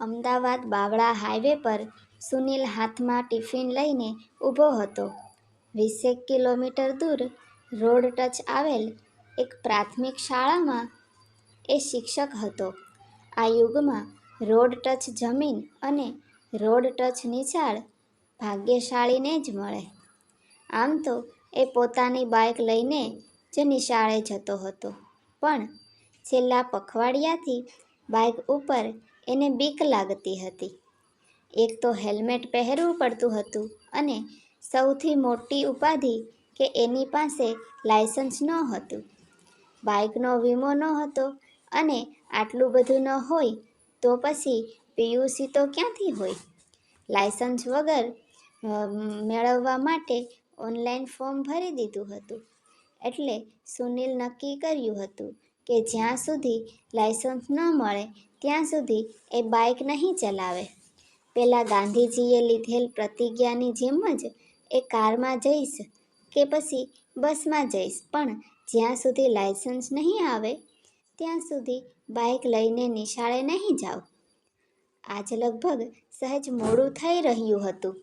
Ahmedabad Bavla highway પર સુનિલ હાથમાં tiffin લઈને ઊભો હતો. વીસેક કિલોમીટર દૂર રોડ ટચ આવેલ એક પ્રાથમિક શાળામાં એ શિક્ષક હતો. આ યુગમાં રોડ ટચ જમીન અને રોડ ટચ નિશાળ ભાગ્યશાળીને જ મળે. આમ તો એ પોતાની બાઇક લઈને જ નિશાળે જતો હતો પણ છેલ્લા પખવાડિયાથી બાઇક ઉપર એને બીક લાગતી હતી. એક તો હેલ્મેટ પહેરવું પડતું હતું અને સૌથી મોટી ઉપાધિ કે એની પાસે લાયસન્સ હતું બાઇકનો વીમો ન હતો અને આટલું બધું ન હોય તો પછી પીયુસી તો ક્યાંથી હોય? લાયસન્સ વગર મેળવવા માટે ઓનલાઈન ફોર્મ ભરી દીધું હતું. એટલે સુનિલ નક્કી કર્યું હતું કે જ્યાં સુધી લાયસન્સ ન મળે, ત્યાં સુધી એ બાઈક નહીં ચલાવે. પેલા ગાંધીજીએ લીધેલ પ્રતિજ્ઞાની જેમ જ એ કારમાં જઈશ કે પછી બસમાં જઈશ પણ જ્યાં સુધી લાયસન્સ નહીં આવે, ત્યાં સુધી બાઈક લઈને નિશાળે નહીં જાઉં. આજ લગભગ સહેજ મોડું થઈ રહ્યું હતું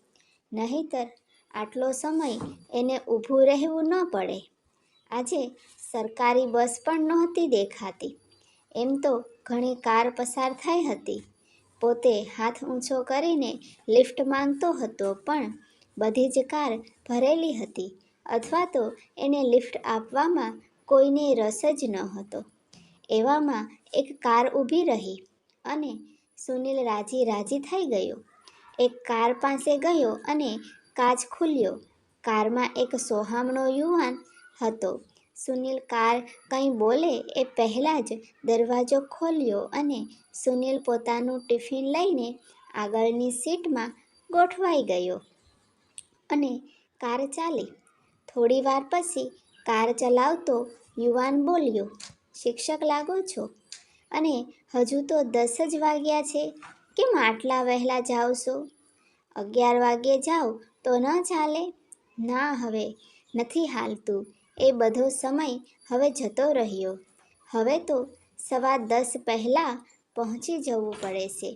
નહીંતર આટલો સમય એને ઊભું રહેવું ન પડે. આજે સરકારી બસ પણ નહોતી દેખાતી. એમ તો ઘણી કાર પસાર થઈ હતી. પોતે હાથ ઊંચો કરીને લિફ્ટ માંગતો હતો, પણ બધી જ કાર ભરેલી હતી અથવા તો એને લિફ્ટ આપવામાં કોઈને રસ જ ન હતો એવામાં એક કાર ઊભી રહી અને સુનિલ રાજી રાજી થઈ ગયો. એક કાર પાસે ગયો અને કાચ ખુલ્યો કારમાં એક સોહામણો યુવાન હતો. સુનિલ કાર કંઈ બોલે એ પહેલાં જ દરવાજો ખોલ્યો અને સુનિલ પોતાનું ટિફિન લઈને આગળની સીટમાં ગોઠવાઈ ગયો અને કાર ચાલી. થોડીવાર પછી કાર ચલાવતો યુવાન બોલ્યો, "શિક્ષક લાગો છો અને હજુ તો દસ જ વાગ્યા છે કેમ આટલા વહેલા જાઓ છો? અગિયાર વાગ્યે જાઓ તો ન ચાલે?" "ના હવે નથી હાલતું એ બધો સમય હવે જતો રહ્યો. હવે તો સવા દસ પહેલાં પહોંચી જવું પડે છે.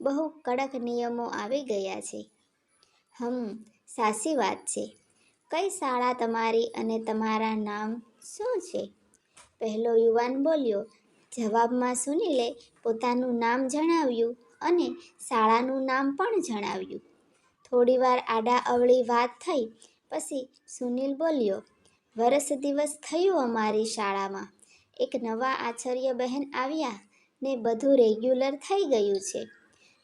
બહુ કડક નિયમો આવી ગયા છે." હમ સાચી વાત છે. કઈ શાળા તમારી અને તમારા નામ શું છે?" પહેલો યુવાન બોલ્યો. જવાબમાં સુનિલે પોતાનું નામ જણાવ્યું અને શાળાનું નામ પણ જણાવ્યું. થોડીવાર આડા અવળી વાત થઈ પછી સુનિલ બોલ્યો, "વરસ દિવસ થયું અમારી શાળામાં એક નવા આચાર્ય બહેન આવ્યા ને બધું રેગ્યુલર થઈ ગયું છે.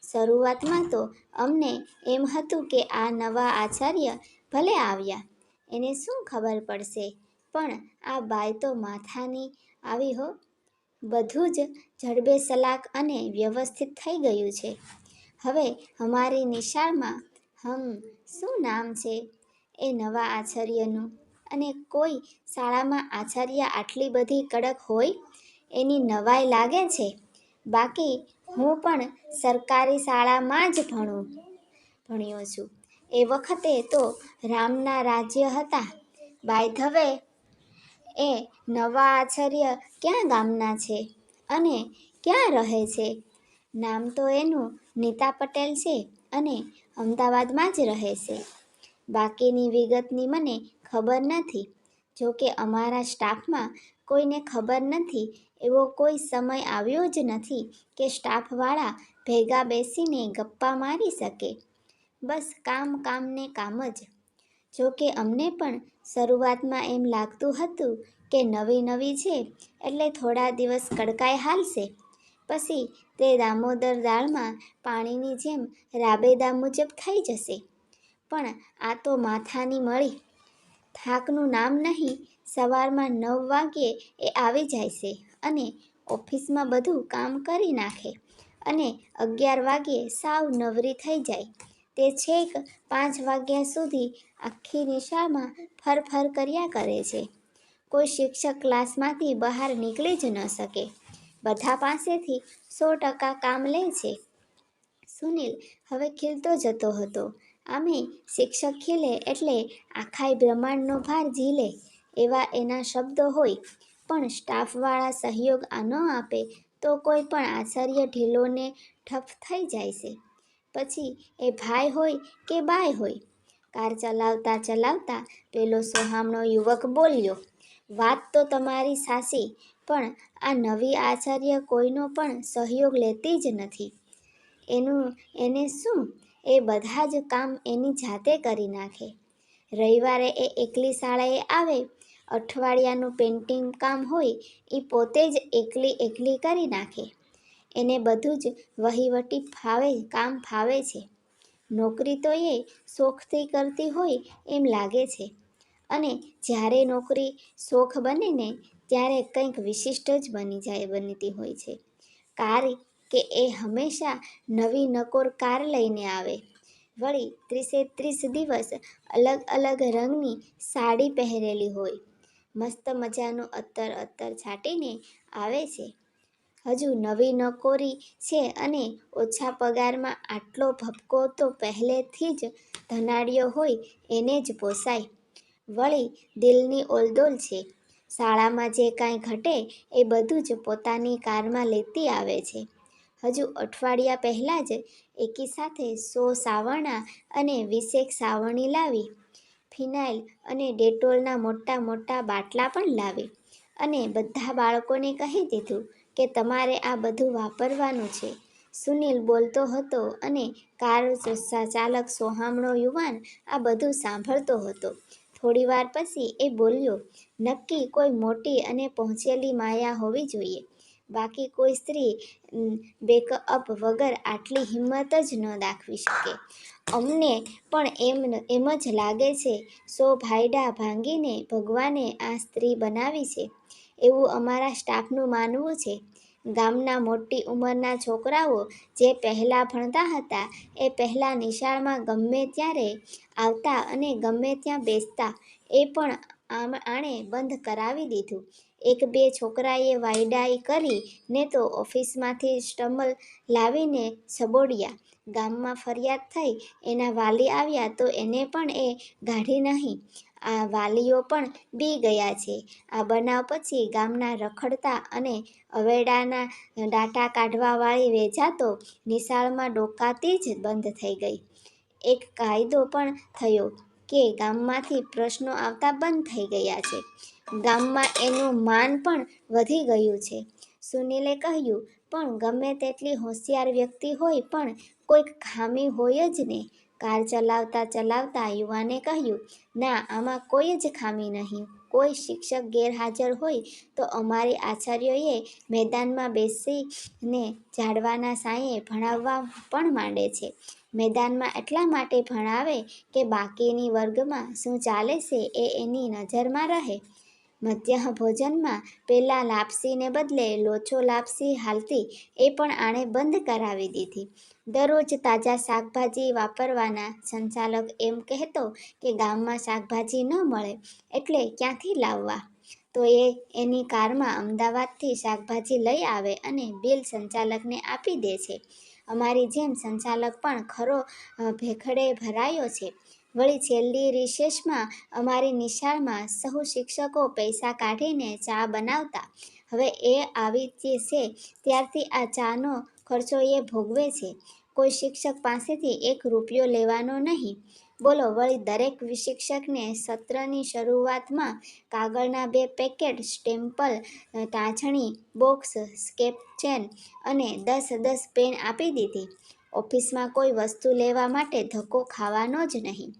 શરૂઆતમાં તો અમને એમ હતું કે આ નવા આચાર્ય ભલે આવ્યા, એને શું ખબર પડશે પણ આ બાય તો માથાની આવી હો. બધું જ જડબે સલાક અને વ્યવસ્થિત થઈ ગયું છે. હવે અમારી નિશાળમાં હમ શું નામ છે એ નવા આચાર્યનું અને કોઈ શાળામાં આચાર્ય આટલી બધી કડક હોય, એની નવાઈ લાગે છે. બાકી હું પણ સરકારી શાળામાં જ ભણું, ભણ્યો છું. એ વખતે તો રામના રાજ્ય હતા. બાય ધ વે એ નવા આચાર્ય ક્યાં ગામના છે અને ક્યાં રહે છે?" "નામ તો એનું નીતા પટેલ છે અને અમદાવાદમાં જ રહે છે. બાકીની વિગતની મને ખબર નથી. જોકે અમારા સ્ટાફમાં કોઈને ખબર નથી એવો કોઈ સમય આવ્યો જ નથી કે સ્ટાફવાળા ભેગા બેસીને ગપ્પા મારી શકે. બસ કામ કામને કામ જ. જોકે અમને પણ શરૂઆતમાં એમ લાગતું હતું કે નવી નવી છે એટલે થોડા દિવસ કડકાઈ હાલશે. પછી તે દામોદર દાળમાં પાણીની જેમ રાબેદા મુજબ થઈ જશે. પણ આ તો માથાની મળી. થાકનું નામ નહીં, સવારમાં નવ વાગ્યે એ આવી જાય છે અને ઓફિસમાં બધું કામ કરી નાખે અને અગિયાર વાગ્યે સાવ નવરી થઈ જાય. તે છેક પાંચ વાગ્યા સુધી આખી નિશાળમાં ફરફર કર્યા કરે છે. કોઈ શિક્ષક ક્લાસમાંથી બહાર નીકળી જ ન શકે. બધા પાસેથી સો ટકા કામ લે છે." સુનિલ હવે ખીલતો જતો હતો. આમેય શિક્ષક ખીલે એટલે આખાય બ્રહ્માંડનો ભાર ઝીલે એવા એના શબ્દો હોય. પણ સ્ટાફવાળા સહયોગ આ ન આપે તો કોઈ પણ આચાર્ય ઢીલોને ઠપ થઈ જાય છે. પછી એ ભાઈ હોય કે બાય હોય? કાર ચલાવતા ચલાવતા પેલો સોહામણો યુવક બોલ્યો, વાત તો તમારી સાસી પણ આ નવી આચાર્ય કોઈનો પણ સહયોગ લેતી જ નથી. એનું, એને શું એ બધા જ કામ એની જાતે કરી નાખે. રવિવારે એ એકલી શાળાએ આવે, અઠવાડિયાનું પેન્ટિંગ કામ હોય એ પોતે જ એકલી એકલી કરી નાખે. એને બધું જ વહીવટી ફાવે, કામ ફાવે છે. નોકરી તો એ શોખથી કરતી હોય એમ લાગે છે. અને જ્યારે નોકરી શોખ બને ને, ત્યારે કંઈક વિશિષ્ટ જ બની જાય, બનતી હોય છે. કાર કે એ હંમેશા નવી નકોર કાર લઈને આવે. વળી ત્રીસે ત્રીસ દિવસ અલગ અલગ રંગની સાડી પહેરેલી હોય. મસ્ત મજાનું અત્તર અત્તર છાંટીને આવે છે. હજુ નવી નકોરી છે અને ઓછા પગારમાં આટલો ભપકો તો પહેલેથી જ ધનાઢ્યો હોય એને જ પોસાય. વળી દિલની ઓલદોલ છે. શાળામાં જે કાંઈ ઘટે એ બધું જ પોતાની કારમાં લેતી આવે છે. હજુ અઠવાડિયા પહેલાં જ એકી સાથે સો સાવરણા અને વીસેક સાવરણી લાવી, ફિનાઇલ અને ડેટોલના મોટા મોટા બાટલા પણ લાવી અને બધા બાળકોને કહી દીધું કે તમારે આ બધું વાપરવાનું છે. સુનિલ બોલતો હતો અને કાર ચાલક સોહામણો યુવાન આ બધું સાંભળતો હતો. થોડીવાર પછી એ બોલ્યો, નક્કી કોઈ મોટી અને પહોંચેલી માયા હોવી જોઈએ. બાકી કોઈ સ્ત્રી બેકઅપ વગર આટલી હિંમત જ ન દાખવી શકે. અમને પણ એમ એમ જ લાગે છે, સો ભાયડા ભાંગીને ભગવાને આ સ્ત્રી બનાવી છે. એવું અમારા સ્ટાફનું માનવું છે. ગામના મોટી ઉંમરના છોકરાઓ જે પહેલાં ભણતા હતા, એ પહેલાં નિશાળમાં ગમે ત્યારે આવતા અને ગમે ત્યાં બેસતા, એ પણ આણે બંધ કરાવી દીધું. એક બે છોકરાએ વાયડાઈ કરી ને તો ઓફિસમાંથી સ્ટમલ લાવીને સબોડ્યા ગામમાં ફરિયાદ થઈ. એના વાલી આવ્યા તો એને પણ એ ગાઢી નહીં. આ વાલીઓ પણ બી ગયા છે. આ બનાવ પછી ગામના રખડતા અને અવેડાના ડાટા કાઢવાવાળી વેચાતો નિશાળમાં ડોકાતી જ બંધ થઈ ગઈ. એક કાયદો પણ થયો કે ગામમાંથી પ્રશ્નો આવતા બંધ થઈ ગયા છે. ગામમાં એનું માન પણ વધી ગયું છે. સુનિલે કહ્યું, પણ ગમે તેટલી હોશિયાર વ્યક્તિ હોય પણ કોઈક ખામી હોય જ ને. કાર ચલાવતા ચલાવતા યુવાને કહ્યું, ના, આમાં કોઈ જ ખામી નહીં. કોઈ શિક્ષક ગેરહાજર હોય તો અમારી આચાર્યોએ મેદાનમાં બેસીને ઝાડવાના સાંયે ભણાવવા પણ માંડે છે. મેદાનમાં એટલા માટે ભણાવે કે બાકીની વર્ગમાં શું ચાલે છે એ એની નજરમાં રહે. મધ્યાહ ભોજનમાં પહેલાં લાપસીને બદલે લોચો લાપસી હાલતી એ પણ આણે બંધ કરાવી દીધી. દરરોજ તાજા શાકભાજી વાપરવાના સંચાલક એમ કહેતો કે ગામમાં શાકભાજી ન મળે એટલે ક્યાંથી લાવવા? તો એ એની કારમાં અમદાવાદથી શાકભાજી લઈ આવે અને બિલ સંચાલકને આપી દે છે. અમારી જેમ સંચાલક પણ ખરો ભેખડે ભરાયો છે. વળી છેલ્લી રિસેસમાં અમારી નિશાળમાં સહુ શિક્ષકો પૈસા કાઢીને ચા બનાવતા. હવે એ આવી છે ત્યારથી આ ચાનો ખર્ચો એ ભોગવે છે. કોઈ શિક્ષક પાસેથી એક રૂપિયો લેવાનો નહીં. બોલો, વળી દરેક શિક્ષકને સત્રની શરૂઆતમાં કાગળના બે પેકેટ સ્ટેમ્પલ, ટાંચણી બોક્સ, સ્કેપ ચેન અને દસ દસ પેન આપી દીધી. ઓફિસમાં કોઈ વસ્તુ લેવા માટે ધક્કો ખાવાનો જ નહીં.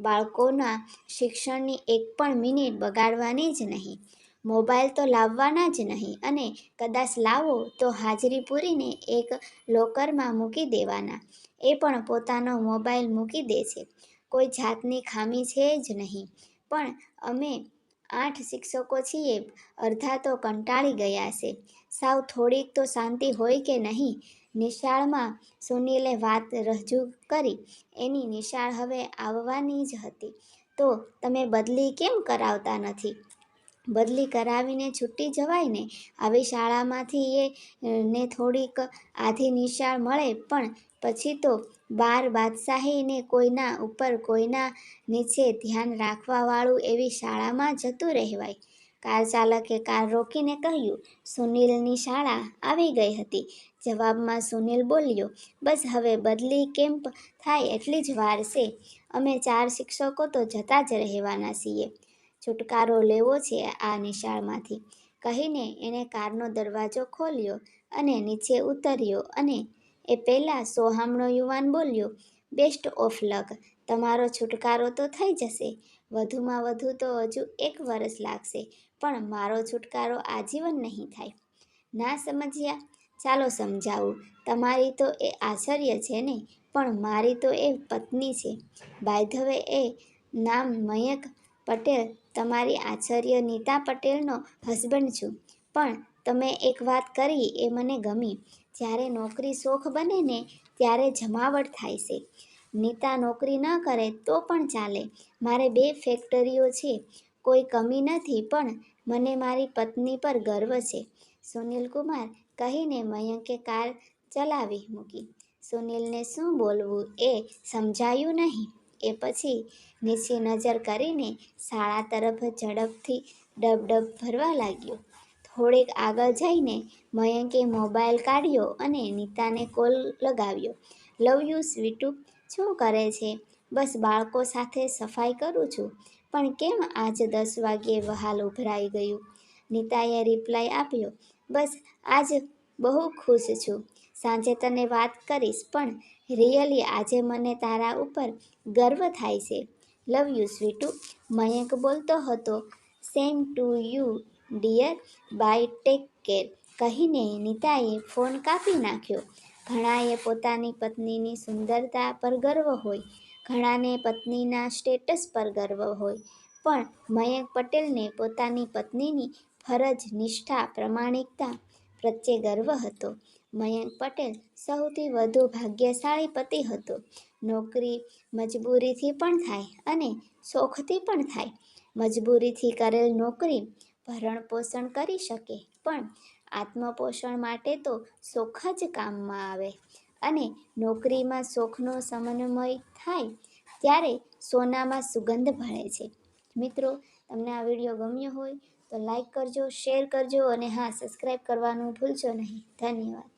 બાળકોના શિક્ષણની એક પણ મિનિટ બગાડવાની જ નહીં. મોબાઈલ તો લાવવાના જ નહીં અને કદાચ લાવો તો હાજરી પૂરીને એક લોકરમાં મૂકી દેવાના. એ પણ પોતાનો મોબાઈલ મૂકી દે છે. કોઈ જાતની ખામી છે જ નહીં. પણ અમે આઠ શિક્ષકો છીએ, અડધા તો કંટાળી ગયા છે. સાવ થોડીક તો શાંતિ હોય કે નહીં? નિશાળમાં સુનિલે વાત રજૂ કરી. એની નિશાળ હવે આવવાની જ હતી. તો તમે બદલી કેમ કરાવતા નથી? બદલી કરાવીને છૂટી જવાય ને? આવી શાળામાંથી એ, ને થોડીક આધી નિશાળ મળે પણ પછી તો બાર બાદશાહીને કોઈના ઉપર કોઈના નીચે ધ્યાન રાખવાવાળું એવી શાળામાં જતું રહેવાય. કાર ચાલકે કાર રોકીને કહ્યું, સુનિલની શાળા આવી ગઈ હતી. જવાબમાં સુનિલ બોલ્યો, બસ હવે બદલી કેમ્પ થાય એટલી જ વાર છે. અમે ચાર શિક્ષકો તો જતા જ રહેવાના છીએ. છુટકારો લેવો છે આ નિશાળમાંથી. કહીને એણે કારનો દરવાજો ખોલ્યો અને નીચે ઉતર્યો અને એ પહેલાં સોહામણો યુવાન બોલ્યો, બેસ્ટ ઓફ લક. તમારો છુટકારો તો થઈ જશે. વધુમાં વધુ તો હજુ એક વર્ષ લાગશે, પણ મારો છુટકારો આજીવન નહીં થાય. ના સમજ્યા. ચાલો સમજાવું. તમારી તો એ આશ્ચર્ય છે ને? પણ મારી તો એ પત્ની છે. બાય એ નામ મયંક પટેલ. તમારી આચાર્ય નીતા પટેલનો હસબન્ડ છું. પણ તમે એક વાત કરી એ મને ગમી. જ્યારે નોકરી શોખ બને ને ત્યારે જમાવટ થાય છે. નીતા નોકરી ન કરે તો પણ ચાલે. મારે બે ફેક્ટરીઓ છે. કોઈ કમી નથી, પણ મને મારી પત્ની પર ગર્વ છે. સુનિલ કુમાર કહીને મયંકે કાર ચલાવી મૂકી. સુનિલને શું બોલવું એ સમજાયું નહીં. એ પછી નીચે નજર કરીને શાળા તરફ ઝડપથી ડબડબ ભરવા લાગ્યો. થોડીક આગળ જઈને મયંકે મોબાઈલ કાઢ્યો અને નીતાને કોલ લગાવ્યો. લવ યુ, સ્વીટુ. શું કરે છે? બસ બાળકો સાથે સફાઈ કરું છું. પણ કેમ આજ દસ વાગ્યે વહાલ ઉભરાઈ ગયું? નીતાએ રિપ્લાય આપ્યો. બસ આજ બહુ ખુશ છું. સાંજે તને વાત કરીશ, પણ રિયલી આજે મને તારા ઉપર ગર્વ થાય છે. લવ યુ, સ્વીટુ. મયંક બોલતો હતો same to you dear bye take care કહીને નીતાએ ફોન કાપી નાખ્યો. ઘણાએ પોતાની પત્નીની સુંદરતા પર ગર્વ હોય, ઘણાને પત્નીના સ્ટેટસ પર ગર્વ હોય. પણ મયંક પટેલને પોતાની પત્નીની ફરજ, નિષ્ઠા, પ્રમાણિકતા પ્રત્યે ગર્વ હતો. મયંક પટેલ સૌથી વધુ ભાગ્યશાળી પતિ હતો. નોકરી મજબૂરીથી પણ થાય અને શોખથી પણ થાય. મજબૂરીથી કરેલ નોકરી ભરણ પોષણ કરી શકે, પણ આત્મપોષણ માટે તો શોખ જ કામમાં આવે. અને નોકરીમાં શોખનો સમન્વય થાય ત્યારે સોનામાં સુગંધ ભળે છે. મિત્રો, તમને આ વીડિયો ગમ્યો હોય તો લાઈક કરજો શેર કરજો અને હા સબસ્ક્રાઈબ કરવાનું ભૂલશો નહીં. ધન્યવાદ.